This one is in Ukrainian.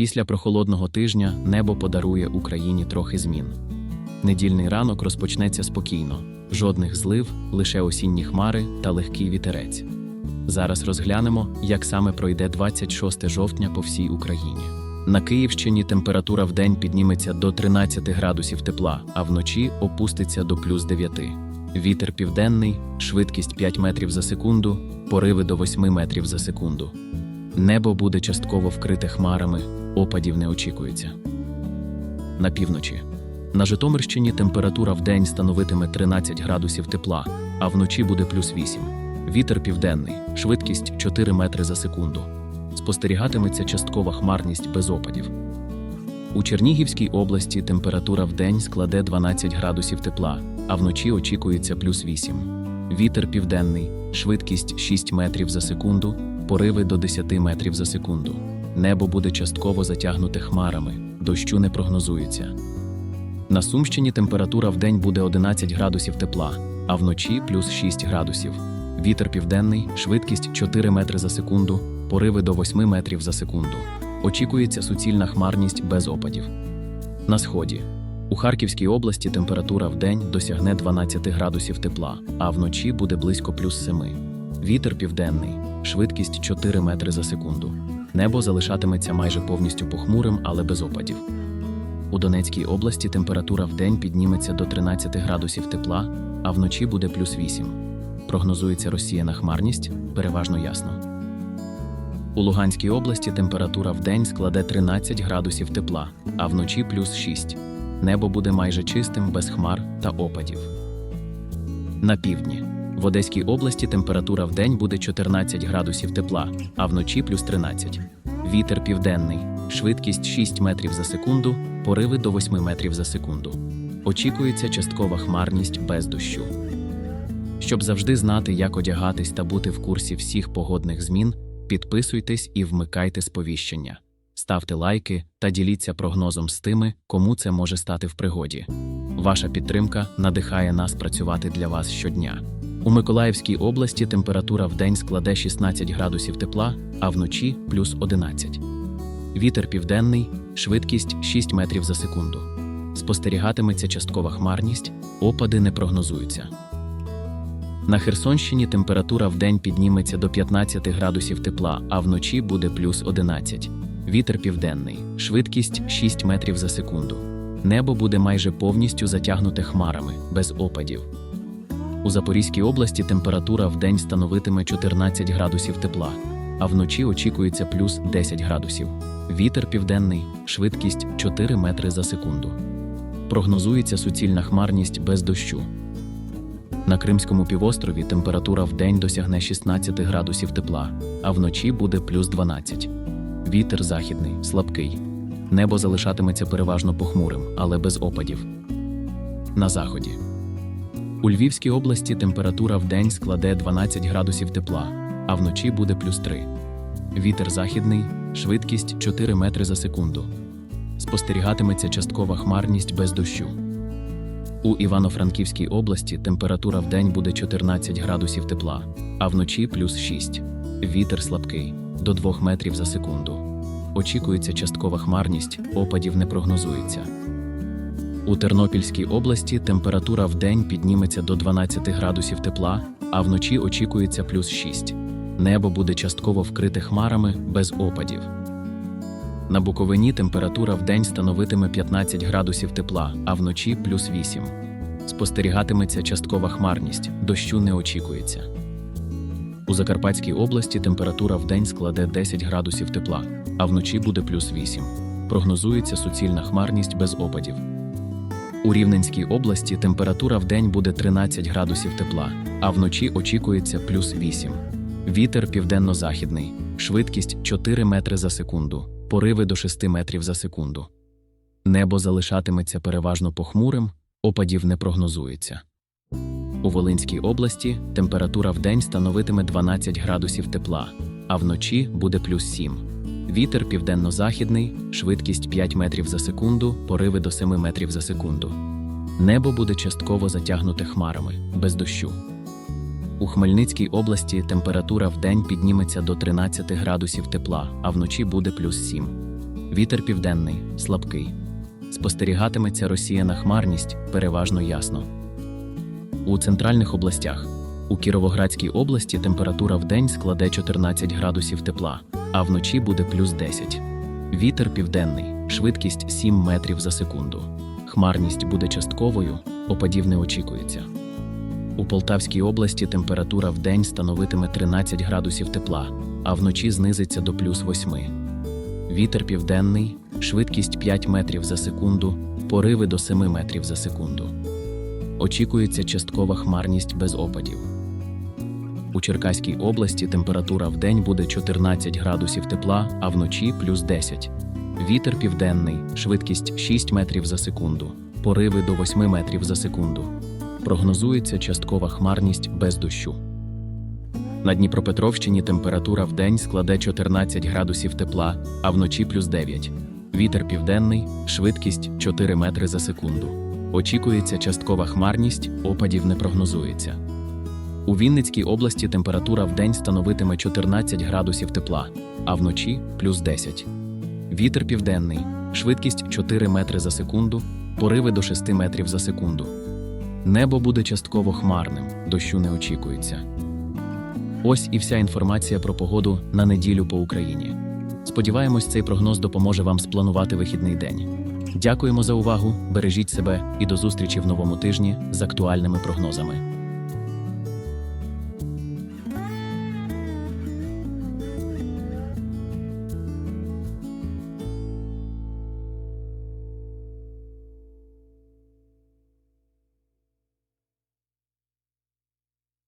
Після прохолодного тижня небо подарує Україні трохи змін. Недільний ранок розпочнеться спокійно, жодних злив, лише осінні хмари та легкий вітерець. Зараз розглянемо, як саме пройде 26 жовтня по всій Україні. На Київщині температура в день підніметься до 13 градусів тепла, а вночі опуститься до плюс 9. Вітер південний, швидкість 5 метрів за секунду, пориви до 8 метрів за секунду. Небо буде частково вкрите хмарами, опадів не очікується. На півночі. На Житомирщині температура в день становитиме 13 градусів тепла, а вночі буде плюс 8. Вітер південний, швидкість 4 метри за секунду. Спостерігатиметься часткова хмарність без опадів. У Чернігівській області температура в день складе 12 градусів тепла, а вночі очікується плюс 8. Вітер південний, швидкість 6 метрів за секунду, пориви до 10 метрів за секунду. Небо буде частково затягнуте хмарами, дощу не прогнозується. На Сумщині температура в день буде 11 градусів тепла, а вночі плюс 6 градусів. Вітер південний, швидкість 4 метри за секунду, пориви до 8 метрів за секунду. Очікується суцільна хмарність без опадів. На сході. У Харківській області температура в день досягне 12 градусів тепла, а вночі буде близько плюс 7. Вітер південний, швидкість 4 метри за секунду. Небо залишатиметься майже повністю похмурим, але без опадів. У Донецькій області температура в день підніметься до 13 градусів тепла, а вночі буде плюс 8. Прогнозується розсіяна хмарність, переважно ясно. У Луганській області температура в день складе 13 градусів тепла, а вночі плюс 6. Небо буде майже чистим, без хмар та опадів. На півдні. В Одеській області температура в день буде 14 градусів тепла, а вночі плюс 13. Вітер південний, швидкість 6 метрів за секунду, пориви до 8 метрів за секунду. Очікується часткова хмарність без дощу. Щоб завжди знати, як одягатись та бути в курсі всіх погодних змін, підписуйтесь і вмикайте сповіщення. Ставте лайки та діліться прогнозом з тими, кому це може стати в пригоді. Ваша підтримка надихає нас працювати для вас щодня. У Миколаївській області температура в день складе 16 градусів тепла, а вночі плюс 11. Вітер південний, швидкість 6 метрів за секунду. Спостерігатиметься часткова хмарність, опади не прогнозуються. На Херсонщині температура в день підніметься до 15 градусів тепла, а вночі буде плюс 11. Вітер південний, швидкість 6 метрів за секунду. Небо буде майже повністю затягнуте хмарами, без опадів. У Запорізькій області температура в день становитиме 14 градусів тепла, а вночі очікується плюс 10 градусів. Вітер південний, швидкість 4 метри за секунду. Прогнозується суцільна хмарність без дощу. На Кримському півострові температура в день досягне 16 градусів тепла, а вночі буде плюс 12. Вітер західний, слабкий. Небо залишатиметься переважно похмурим, але без опадів. На заході. У Львівській області температура в день складе 12 градусів тепла, а вночі буде плюс 3. Вітер західний, швидкість 4 метри за секунду. Спостерігатиметься часткова хмарність без дощу. У Івано-Франківській області температура в день буде 14 градусів тепла, а вночі плюс 6. Вітер слабкий до 2 метрів за секунду. Очікується часткова хмарність, опадів не прогнозується. У Тернопільській області температура в день підніметься до 12 градусів тепла, а вночі очікується плюс 6. Небо буде частково вкрите хмарами без опадів. На Буковині температура в день становитиме 15 градусів тепла, а вночі плюс 8. Спостерігатиметься часткова хмарність, дощу не очікується. У Закарпатській області температура в день складе 10 градусів тепла, а вночі буде плюс 8. Прогнозується суцільна хмарність без опадів. У Рівненській області температура в день буде 13 градусів тепла, а вночі очікується плюс 8. Вітер південно-західний, швидкість 4 метри за секунду, пориви до 6 метрів за секунду. Небо залишатиметься переважно похмурим, опадів не прогнозується. У Волинській області температура в день становитиме 12 градусів тепла, а вночі буде плюс 7. Вітер південно-західний, швидкість 5 метрів за секунду, пориви до 7 метрів за секунду. Небо буде частково затягнуте хмарами, без дощу. У Хмельницькій області температура в день підніметься до 13 градусів тепла, а вночі буде плюс 7. Вітер південний, слабкий. Спостерігатиметься розсіяна хмарність, переважно ясно. У центральних областях. У Кіровоградській області температура в день складе 14 градусів тепла, а вночі буде плюс 10. Вітер південний, швидкість 7 метрів за секунду. Хмарність буде частковою, опадів не очікується. У Полтавській області температура в день становитиме 13 градусів тепла, а вночі знизиться до плюс 8. Вітер південний, швидкість 5 метрів за секунду, пориви до 7 метрів за секунду. Очікується часткова хмарність без опадів. У Черкаській області температура в день буде 14 градусів тепла, а вночі плюс 10. Вітер південний, швидкість 6 метрів за секунду, пориви до 8 метрів за секунду. Прогнозується часткова хмарність без дощу. На Дніпропетровщині температура в день складе 14 градусів тепла, а вночі плюс 9. Вітер південний, швидкість 4 метри за секунду. Очікується часткова хмарність, опадів не прогнозується. У Вінницькій області температура в день становитиме 14 градусів тепла, а вночі плюс 10. Вітер південний, швидкість 4 метри за секунду, пориви до 6 метрів за секунду. Небо буде частково хмарним, дощу не очікується. Ось і вся інформація про погоду на неділю по Україні. Сподіваємось, цей прогноз допоможе вам спланувати вихідний день. Дякуємо за увагу, бережіть себе і до зустрічі в новому тижні з актуальними прогнозами.